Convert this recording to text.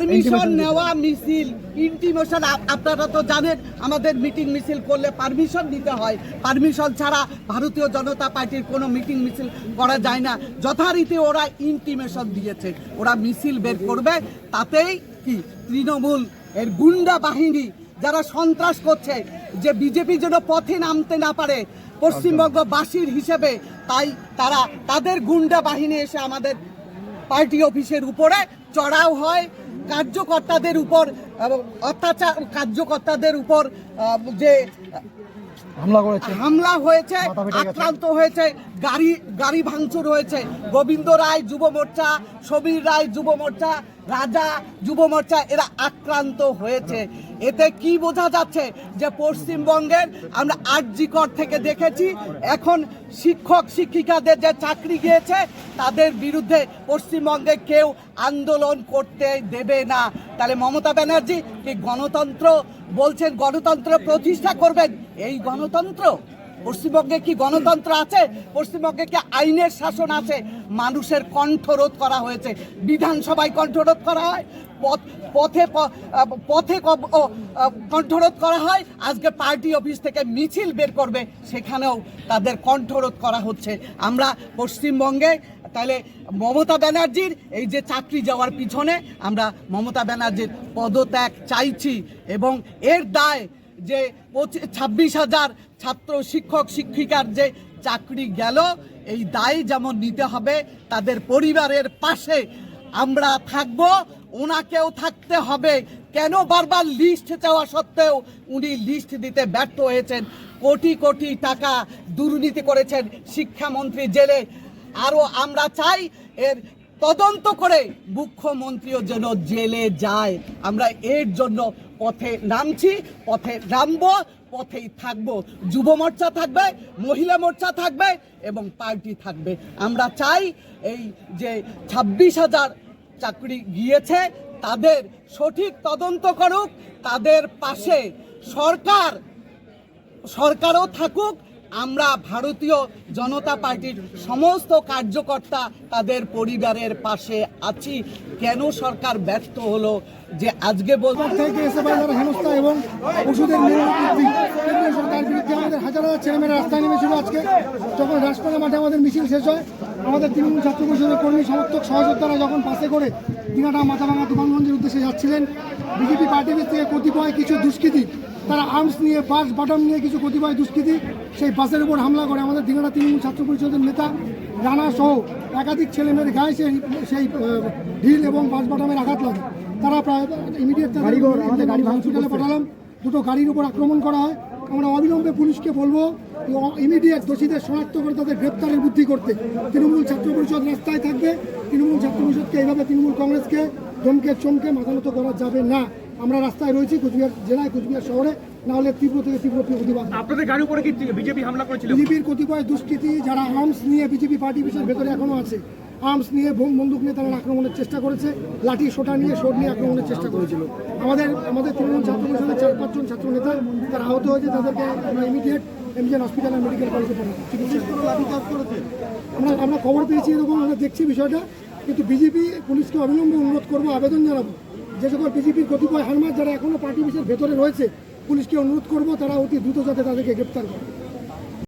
Permission নেওয়া মিছিল intimation আপনারা তো জানেন আমাদের মিটিং মিছিল করলে পারমিশন দিতে হয়। পারমিশন ছাড়া ভারতীয় জনতা পার্টির কোনো মিটিং মিছিল করা যায় না। যথারীতি ওরা ইন্টিমেশন দিয়েছে। ওরা মিছিল বের করবে তাতেই কি? তৃণমূল এর গুন্ডা বাহিনী যারা সন্ত্রাস করছে যে বিজেপি যেন পথে নামতে না পারে পশ্চিমবঙ্গবাসীর হিসেবে তাই তারা তাদের গুন্ডা বাহিনী এসে আমাদের পার্টি অফিসের উপরে চড়াও হয়। কার্যকর্তাদের উপর অত্যাচার কার্যকর্তাদের উপর আহ, যে হামলা করেছে। হামলা হয়েছে আক্রান্ত হয়েছে গাড়ি গাড়ি ভাঙচুর হয়েছে। গোবিন্দ রায় যুব মোর্চা সমীর রায় যুব মোর্চা রাজা যুব মোর্চা এরা আক্রান্ত হয়েছে। এতে কি বোঝা যাচ্ছে যে পশ্চিমবঙ্গের আমরা আরজিকর থেকে দেখেছি, এখন শিক্ষক, শিক্ষিকাদের যে চাকরি গিয়েছে, তাদের বিরুদ্ধে পশ্চিমবঙ্গে কেউ আন্দোলন করতে দেবে না। তাহলে মমতা ব্যানার্জি কি গণতন্ত্র বলছেন, গণতন্ত্র প্রতিষ্ঠা করবেন? এই গণতন্ত্র? পশ্চিমবঙ্গে কি গণতন্ত্র আছে? পশ্চিমবঙ্গে কি আইনের শাসন আছে? মানুষের কণ্ঠরোধ করা হয়েছে। বিধানসভায় কণ্ঠরোধ করা হয়? পথ- পথে পথে কণ্ঠরোধ করা হয়? আজকে পার্টি অফিস থেকে মিছিল বের করবে। সেখানেও তাদের কণ্ঠরোধ করা হচ্ছে। আমরা পশ্চিমবঙ্গে, তাহলে মমতা ব্যানার্জির এই যে চাকরি যাওয়ার পিছনে আমরা মমতা ব্যানার্জির পদত্যাগ চাইছি এবং এর দায় যে ছাব্বিশ হাজার ছাত্র, শিক্ষক, শিক্ষিকার যে চাকরি গেল, এই দায় যেমন নিতে হবে, তাদের পরিবারের পাশে আমরা থাকব ওনাকেও থাকতে হবে। কেন বারবার লিস্ট চাওয়া সত্ত্বেও উনি লিস্ট দিতে ব্যর্থ হয়েছেন? কোটি কোটি টাকা দুর্নীতি করেছেন শিক্ষামন্ত্রী জেলে। আরও আমরা চাই, এর তদন্ত করে মুখ্যমন্ত্রীও যেন জেলে যায়। আমরা এর জন্য পথে নামছি, পথে নামবো, পথেই থাকব। যুব মোর্চা থাকবে, মহিলা মোর্চা থাকবে এবং পার্টি থাকবে। আমরা চাই এই যে ছাব্বিশ হাজার চাকরি গিয়েছে, তাদের সঠিক তদন্ত করুক, তাদের পাশে সরকার, সরকারও থাকুক আমরা ভারতীয় জনতা পার্টির সমস্ত কার্যকর্তা তাদের পরিবারের পাশে আছি। কেন সরকার ব্যর্থ হলো যে আজকে বলছে এবং ছেলেমেয়েরা রাস্তায় নেমেছিল আজকে। যখন রাজপথের মাঠে আমাদের মিছিল শেষ হয় আমাদের তৃণমূল ছাত্র পরিষদের কর্মী সমর্থক সহযোদ্ধারা যখন পাশে করে দিনাটা মাথাভাঙা তুফানগঞ্জের উদ্দেশ্যে যাচ্ছিলেন বিজেপি পার্টি থেকে কতিপয় কিছু দুষ্কৃতী তারা আর্মস নিয়ে বাস বাটাম নিয়ে কিছু কতিপয় দুষ্কৃতী সেই বাসের উপর হামলা করে আমাদের দিনাটা তৃণমূল ছাত্র পরিষদের নেতা রানা সহ একাধিক ছেলেমেয়ের গায়ে সেই সেই ঢিল এবং বাস বাটামের আঘাত লাগে। তারা প্রায় ইমিডিয়েট হসপিটালে পাঠালাম। দুটো গাড়ির উপর আক্রমণ করা হয়। আমরা অবিলম্বে পুলিশকে বলব ইমিডিয়েট দোষীদের শনাক্ত করে তাদের গ্রেপ্তারের বুদ্ধি করতে। তৃণমূল ছাত্র পরিষদ রাস্তায় থাকবে। তৃণমূল ছাত্র পরিষদকে এইভাবে তৃণমূল কংগ্রেসকে ধমকে চমকে মাথানত করা যাবে না। আমরা রাস্তায় রয়েছি কুচবিহার জেলায় কুচবিহার শহরে। না হলে তীব্র থেকে তীব্র প্রতিবাদ। আপনাদের গাড়ির উপরে কি বিজেপি হামলা করেছিল? বিজেপির কতিপয় দুষ্কৃতী যারা আর্মস নিয়ে বিজেপি পার্টি অফিসের ভেতরে এখনও আছে আর্মস নিয়ে বোম বন্দুক নিয়ে তারা আক্রমণের চেষ্টা করেছে লাঠি সোটা নিয়ে শোট নিয়ে আক্রমণের চেষ্টা করেছিল। আমাদের আমাদের তৃণমূল ছাত্র পরিষদের চার পাঁচজন ছাত্র নেতা তারা আহত হয়েছে তাদেরকে আমরা ইমিডিয়েট এমজিএন হসপিটাল আর মেডিকেল কলেজে পড়ে। আমরা আমরা খবর পেয়েছি এরকম আমরা দেখছি বিষয়টা। কিন্তু বিজেপি পুলিশকে অবিলম্বে অনুরোধ করব আবেদন জানাব। যে সকল বিজেপির কতিপয় হারমার যারা এখনও পার্টি অফিসের ভেতরে রয়েছে পুলিশকে অনুরোধ করব তারা অতি দ্রুত যাতে তাদেরকে গ্রেপ্তার করে।